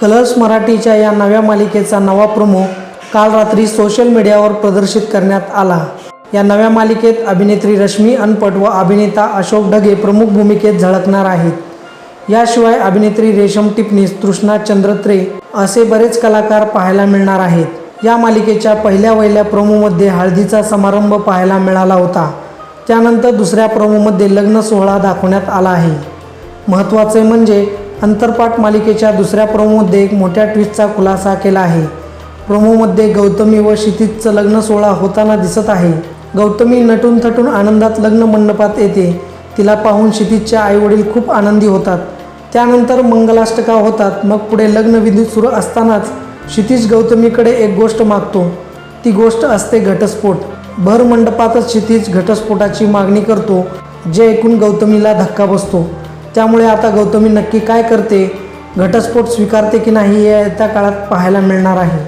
Colours मराठीच्या या नव्या मालिकेचा नवा प्रोमो काल रात्री सोशल मीडियावर प्रदर्शित करण्यात आला. या नव्या मालिकेत अभिनेत्री रश्मी अनपट व अभिनेता अशोक ढगे प्रमुख भूमिकेत झळकणार आहेत. याशिवाय अभिनेत्री रेशम टिपणीस तृष्णा चंद्रत्रे असे बरेच कलाकार पाहायला मिळणार आहेत. या मालिकेच्या पहिल्या वहिल्या प्रोमोमध्ये हळदीचा समारंभ पाहायला मिळाला होता. त्यानंतर दुसऱ्या प्रोमोमध्ये लग्न सोहळा दाखवण्यात आला आहे. महत्त्वाचे म्हणजे अंतरपाठ मालिकेच्या दुसऱ्या प्रोमोमध्ये एक मोठ्या ट्विस्टचा खुलासा केला आहे. प्रोमोमध्ये गौतमी व क्षितिजचं लग्न सोहळा होताना दिसत आहे. गौतमी नटून थटून आनंदात लग्न मंडपात येते. तिला पाहून क्षितिजचे आईवडील खूप आनंदी होतात. त्यानंतर मंगलाष्टका होतात. मग पुढे लग्नविधी सुरू असतानाच क्षितिज गौतमीकडे एक गोष्ट मागतो. ती गोष्ट असते घटस्फोट. भर मंडपातच क्षितिज घटस्फोटाची मागणी करतो जे ऐकून गौतमीला धक्का बसतो. त्यामुळे आता गौतमी नक्की काय करते? घटस्फोट स्वीकारते की नाही हे येत्या काळात पाहायला मिळणार आहे.